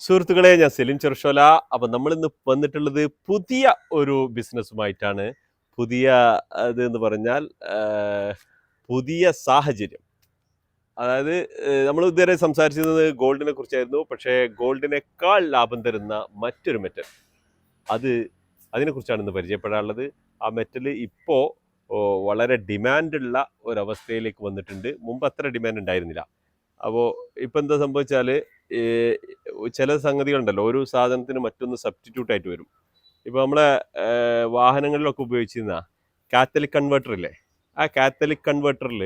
സുഹൃത്തുക്കളെ ഞാൻ സെലിം ചെറുഷോല. അപ്പം നമ്മൾ ഇന്ന് വന്നിട്ടുള്ളത് പുതിയ ഒരു ബിസിനസ്സുമായിട്ടാണ്. പുതിയ ഇത് എന്ന് പറഞ്ഞാൽ പുതിയ സാഹചര്യം. അതായത് നമ്മൾ ഇതുവരെ സംസാരിച്ചിരുന്നത് ഗോൾഡിനെ കുറിച്ചായിരുന്നു. പക്ഷേ ഗോൾഡിനേക്കാൾ ലാഭം തരുന്ന മറ്റൊരു മെറ്റൽ. അത് അതിനെക്കുറിച്ചാണ് ഇന്ന് പരിചയപ്പെടാനുള്ളത്. ആ മെറ്റൽ ഇപ്പോൾ വളരെ ഡിമാൻഡുള്ള ഒരവസ്ഥയിലേക്ക് വന്നിട്ടുണ്ട്. മുമ്പ് അത്ര ഡിമാൻഡ് ഉണ്ടായിരുന്നില്ല. അപ്പോൾ ഇപ്പം എന്താ സംഭവിച്ചാൽ ചില സംഗതികളുണ്ടല്ലോ. ഒരു സാധനത്തിന് മറ്റൊന്ന് സബ്സ്റ്റിറ്റ്യൂട്ട് ആയിട്ട് വരും. ഇപ്പോൾ നമ്മളെ വാഹനങ്ങളിലൊക്കെ ഉപയോഗിച്ചിരുന്ന കാത്തലിക് കൺവേർട്ടറില്ലേ ആ കാത്തലിക് കൺവേർട്ടറിൽ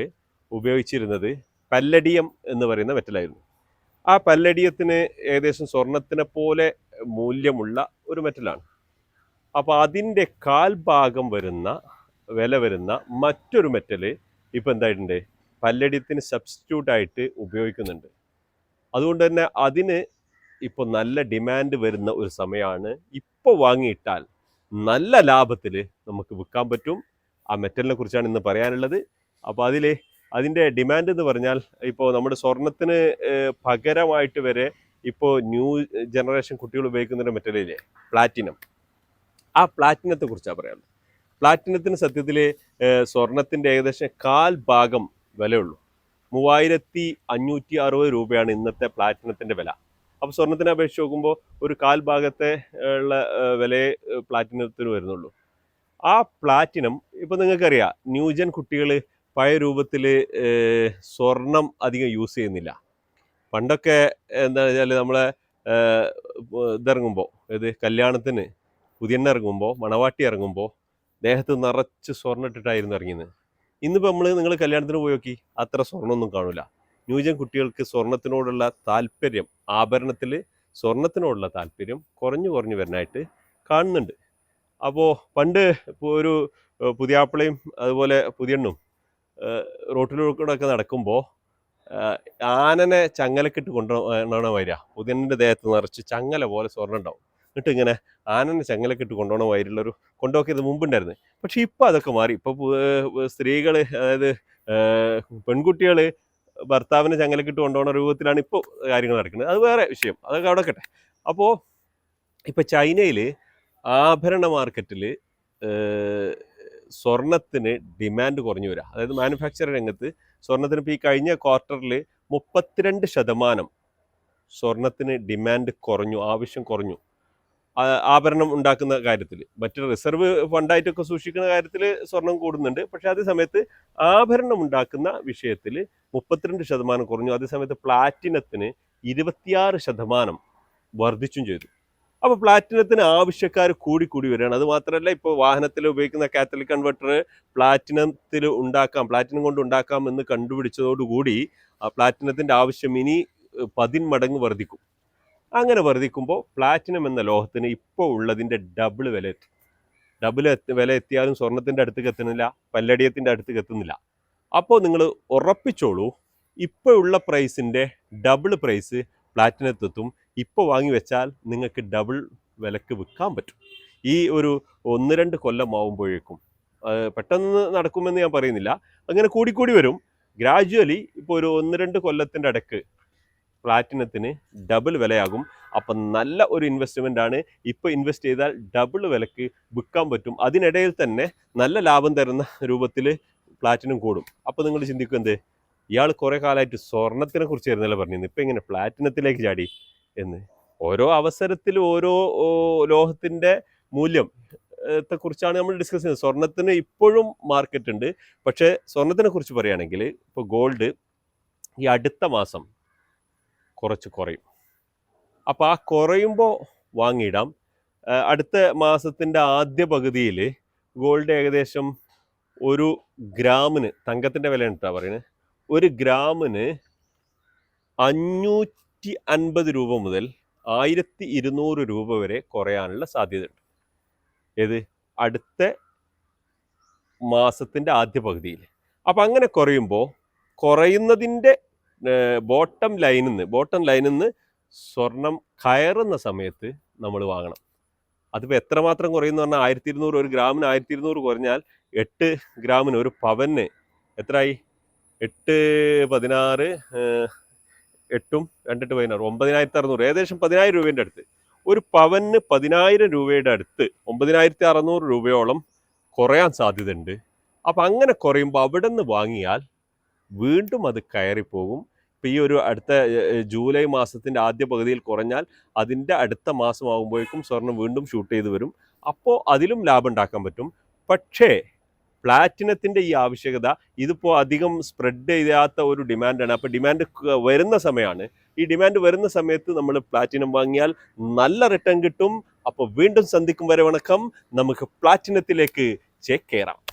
ഉപയോഗിച്ചിരുന്നത് പല്ലടിയം എന്ന് പറയുന്ന മെറ്റലായിരുന്നു. ആ പല്ലടിയത്തിന് ഏകദേശം സ്വർണത്തിനെ പോലെ മൂല്യമുള്ള ഒരു മെറ്റലാണ്. അപ്പോൾ അതിന്റെ കാൽഭാഗം വരുന്ന വില വരുന്ന മറ്റൊരു മെറ്റൽ ഇപ്പോൾ എന്തായിട്ടുണ്ട്? പല്ലടിയത്തിന് സബ്സ്റ്റിറ്റ്യൂട്ടായിട്ട് ഉപയോഗിക്കുന്നുണ്ട്. അതുകൊണ്ട് തന്നെ അതിന് ഇപ്പോൾ നല്ല ഡിമാൻഡ് വരുന്ന ഒരു സമയമാണ് ഇപ്പോൾ വാങ്ങിയിട്ടാൽ നല്ല ലാഭത്തിൽ നമുക്ക് വിൽക്കാൻ പറ്റും. ആ മെറ്റലിനെ കുറിച്ചാണ് ഇന്ന് പറയാനുള്ളത്. അപ്പോൾ അതിൽ അതിന്റെ ഡിമാൻഡ് എന്ന് പറഞ്ഞാൽ ഇപ്പോൾ നമ്മുടെ സ്വർണത്തിന് പകരമായിട്ട് വരെ ഇപ്പോൾ ന്യൂ ജനറേഷൻ കുട്ടികൾ ഉപയോഗിക്കുന്ന മെറ്റലില്ലേ പ്ലാറ്റിനം ആ പ്ലാറ്റിനത്തെ കുറിച്ചാണ് പറയാനുള്ളത്. പ്ലാറ്റിനത്തിന് സത്യത്തിൽ സ്വർണത്തിന്റെ ഏകദേശം കാൽ ഭാഗം വിലയുള്ളൂ. മൂവായിരത്തി അഞ്ഞൂറ്റി അറുപത് രൂപയാണ് ഇന്നത്തെ പ്ലാറ്റിനത്തിന്റെ വില. അപ്പോൾ സ്വർണത്തിനെ അപേക്ഷിച്ച് നോക്കുമ്പോൾ ഒരു കാൽ ഭാഗത്തെ ഉള്ള വിലയെ പ്ലാറ്റിനത്തിന് വരുന്നുള്ളൂ. ആ പ്ലാറ്റിനം ഇപ്പോൾ നിങ്ങൾക്കറിയാം ന്യൂജൻ കുട്ടികൾ പഴയ രൂപത്തിൽ സ്വർണം അധികം യൂസ് ചെയ്യുന്നില്ല. പണ്ടൊക്കെ എന്താ വെച്ചാൽ നമ്മളെ ഇതിറങ്ങുമ്പോൾ ഇത് കല്യാണത്തിന് പുതിയെണ്ണ ഇറങ്ങുമ്പോൾ മണവാട്ടി ഇറങ്ങുമ്പോൾ ദേഹത്ത് നിറച്ച് സ്വർണം ഇട്ടിട്ടായിരുന്നു ഇറങ്ങിയത് ഇന്നിപ്പോൾ നമ്മൾ നിങ്ങൾ കല്യാണത്തിന് പോയി നോക്കി അത്ര സ്വർണമൊന്നും കാണില്ല ന്യൂജൻ കുട്ടികൾക്ക് സ്വർണത്തിനോടുള്ള താല്പര്യം ആഭരണത്തിൽ സ്വർണത്തിനോടുള്ള താല്പര്യം കുറഞ്ഞു കുറഞ്ഞു വരാനായിട്ട് കാണുന്നുണ്ട്. അപ്പോൾ പണ്ട് ഒരു പുതിയാപ്പിളയും അതുപോലെ പുതിയണ്ണും റോട്ടിലൂടെ ഒക്കെ നടക്കുമ്പോൾ ആനനെ ചങ്ങലക്കിട്ട് കൊണ്ടുപോകണ വരിക. പുതിയണ്ണിന്റെ ദേഹത്ത് നിറച്ച് ചങ്ങല പോലെ സ്വർണം ഉണ്ടാവും. എന്നിട്ട് ഇങ്ങനെ ആനനെ ചങ്ങലക്കിട്ട് കൊണ്ടുപോകണ വയറിലൊരു കൊണ്ടുപോക്കിയത് മുമ്പുണ്ടായിരുന്നു. പക്ഷെ ഇപ്പം അതൊക്കെ മാറി. ഇപ്പോൾ സ്ത്രീകൾ അതായത് പെൺകുട്ടികൾ ഭർത്താവിനെ ചങ്ങലക്കിട്ട് കൊണ്ടുപോകുന്ന രൂപത്തിലാണ് ഇപ്പോൾ കാര്യങ്ങൾ നടക്കുന്നത്. അത് വേറെ വിഷയം. അതൊക്കെ അവിടെ കട്ടെ അപ്പോൾ ഇപ്പോൾ ചൈനയിൽ ആഭരണ മാർക്കറ്റിൽ സ്വർണത്തിന് ഡിമാൻഡ് കുറഞ്ഞു വരിക അതായത് മാനുഫാക്ചർ രംഗത്ത് സ്വർണത്തിന് ഇപ്പോൾ ഈ കഴിഞ്ഞ ക്വാർട്ടറിൽ മുപ്പത്തിരണ്ട് ശതമാനം സ്വർണത്തിന് ഡിമാൻഡ് കുറഞ്ഞു ആവശ്യം കുറഞ്ഞു. ആഭരണം ഉണ്ടാക്കുന്ന കാര്യത്തിൽ മറ്റു റിസർവ് ഫണ്ടായിട്ടൊക്കെ സൂക്ഷിക്കുന്ന കാര്യത്തിൽ സ്വർണം കൂടുന്നുണ്ട്. പക്ഷേ അതേ സമയത്ത് ആഭരണം ഉണ്ടാക്കുന്ന വിഷയത്തിൽ മുപ്പത്തിരണ്ട് ശതമാനം കുറഞ്ഞു. അതേസമയത്ത് പ്ലാറ്റിനത്തിന് ഇരുപത്തിയാറ് ശതമാനം വർദ്ധിച്ചും ചെയ്തു. അപ്പോൾ പ്ലാറ്റിനത്തിന് ആവശ്യക്കാർ കൂടി കൂടി വരികയാണ്. അത് മാത്രമല്ല ഇപ്പോൾ വാഹനത്തിൽ ഉപയോഗിക്കുന്ന കാത്തലിക് കൺവെർട്ടർ പ്ലാറ്റിനത്തിൽ ഉണ്ടാക്കാം പ്ലാറ്റിനം കൊണ്ട് ഉണ്ടാക്കാം എന്ന് കണ്ടുപിടിച്ചതോടുകൂടി ആ പ്ലാറ്റിനത്തിന്റെ ആവശ്യം ഇനി പതിന്മടങ്ങ് വർദ്ധിക്കും. അങ്ങനെ വർദ്ധിക്കുമ്പോൾ പ്ലാറ്റിനം എന്ന ലോഹത്തിന് ഇപ്പോൾ ഉള്ളതിന്റെ ഡബിൾ വില എത്തും. ഡബിൾ വില എത്തിയാലും സ്വർണത്തിന്റെ അടുത്തേക്ക് എത്തുന്നില്ല പല്ലടിയത്തിന്റെ അടുത്തേക്ക് എത്തുന്നില്ല. അപ്പോൾ നിങ്ങൾ ഉറപ്പിച്ചോളൂ ഇപ്പോൾ ഉള്ള പ്രൈസിന്റെ ഡബിൾ പ്രൈസ് പ്ലാറ്റിനത്തെത്തും ഇപ്പോൾ വാങ്ങി വെച്ചാൽ നിങ്ങൾക്ക് ഡബിൾ വിലക്ക് വിൽക്കാൻ പറ്റും. ഈ ഒരു ഒന്ന് രണ്ട് കൊല്ലം ആവുമ്പോഴേക്കും അത് പെട്ടെന്ന് നടക്കുമെന്ന് ഞാൻ പറയുന്നില്ല. അങ്ങനെ കൂടിക്കൂടി വരും. ഗ്രാജുവലി ഇപ്പോൾ ഒരു ഒന്ന് രണ്ട് കൊല്ലത്തിന്റെ ഇടയ്ക്ക് പ്ലാറ്റിനത്തിന് ഡബിൾ വിലയാകും. അപ്പം നല്ല ഒരു ഇൻവെസ്റ്റ്മെന്റ് ആണ്. ഇപ്പോൾ ഇൻവെസ്റ്റ് ചെയ്താൽ ഡബിൾ വിലക്ക് വിൽക്കാൻ പറ്റും. അതിനിടയിൽ തന്നെ നല്ല ലാഭം തരുന്ന രൂപത്തിൽ പ്ലാറ്റിനും കൂടും. അപ്പോൾ നിങ്ങൾ ചിന്തിക്കും എന്ത്? ഇയാൾ കുറേ കാലമായിട്ട് സ്വർണത്തിനെ കുറിച്ച് ആയിരുന്നല്ലോ പറഞ്ഞിരുന്നു. ഇപ്പം ഇങ്ങനെ പ്ലാറ്റിനത്തിലേക്ക് ചാടി എന്ന്. ഓരോ അവസരത്തിൽ ഓരോ ലോഹത്തിന്റെ മൂല്യം കുറിച്ചാണ് നമ്മൾ ഡിസ്കസ് ചെയ്യുന്നത്. സ്വർണത്തിന് ഇപ്പോഴും മാർക്കറ്റ് ഉണ്ട്. പക്ഷേ സ്വർണത്തിനെ കുറിച്ച് പറയുകയാണെങ്കിൽ ഇപ്പോൾ ഗോൾഡ് ഈ അടുത്ത മാസം കുറച്ച് കുറയും. അപ്പോൾ ആ കുറയുമ്പോൾ വാങ്ങിയിടാം. അടുത്ത മാസത്തിന്റെ ആദ്യ പകുതിയിൽ ഗോൾഡ് ഏകദേശം ഒരു ഗ്രാമിന് തങ്കത്തിന്റെ വില ഉണ്ടാ പറയുന്നത് ഒരു ഗ്രാമിന് അഞ്ഞൂറ്റി അൻപത് രൂപ മുതൽ ആയിരത്തി ഇരുന്നൂറ് രൂപ വരെ കുറയാനുള്ള സാധ്യതയുണ്ട്. ഏത്? അടുത്ത മാസത്തിന്റെ ആദ്യ പകുതിയിൽ അപ്പം അങ്ങനെ കുറയുമ്പോൾ കുറയുന്നതിന്റെ ബോട്ടം ലൈനിൽ നിന്ന് ബോട്ടം ലൈനിൽ നിന്ന് സ്വർണം കയറുന്ന സമയത്ത് നമ്മൾ വാങ്ങണം. അതിപ്പോൾ എത്രമാത്രം കുറയുന്നു പറഞ്ഞാൽ ആയിരത്തി ഇരുന്നൂറ് ഒരു ഗ്രാമിന് ആയിരത്തി ഇരുന്നൂറ് കുറഞ്ഞാൽ എട്ട് ഗ്രാമിന് ഒരു പവന് എത്രയായി എട്ട് പതിനാറ് എട്ടും രണ്ടെട്ട് പതിനാറ് ഒമ്പതിനായിരത്തി അറുന്നൂറ് ഏകദേശം പതിനായിരം രൂപേന്റെ അടുത്ത്. ഒരു പവന് പതിനായിരം രൂപയുടെ അടുത്ത് ഒമ്പതിനായിരത്തി അറുന്നൂറ് രൂപയോളം കുറയാൻ സാധ്യതയുണ്ട്. അപ്പം അങ്ങനെ കുറയുമ്പോൾ അവിടെ നിന്ന് വാങ്ങിയാൽ വീണ്ടും അത് കയറിപ്പോകും. ഇപ്പം ഈ ഒരു അടുത്ത ജൂലൈ മാസത്തിന്റെ ആദ്യ പകുതിയിൽ കുറഞ്ഞാൽ അതിന്റെ അടുത്ത മാസമാകുമ്പോഴേക്കും സ്വർണം വീണ്ടും ഷൂട്ട് ചെയ്ത് വരും. അപ്പോൾ അതിലും ലാഭം ഉണ്ടാക്കാൻ പറ്റും. പക്ഷേ പ്ലാറ്റിനത്തിന്റെ ഈ ആവശ്യകത ഇതിപ്പോൾ അധികം സ്പ്രെഡ് ചെയ്യാത്ത ഒരു ഡിമാൻഡാണ് അപ്പോൾ ഡിമാൻഡ് വരുന്ന സമയമാണ് ഈ ഡിമാൻഡ് വരുന്ന സമയത്ത് നമ്മൾ പ്ലാറ്റിനം വാങ്ങിയാൽ നല്ല റിട്ടേൺ കിട്ടും. അപ്പോൾ വീണ്ടും സന്ധിക്കും വരെ വണക്കം. നമുക്ക് പ്ലാറ്റിനത്തിലേക്ക് ചേക്കേറാം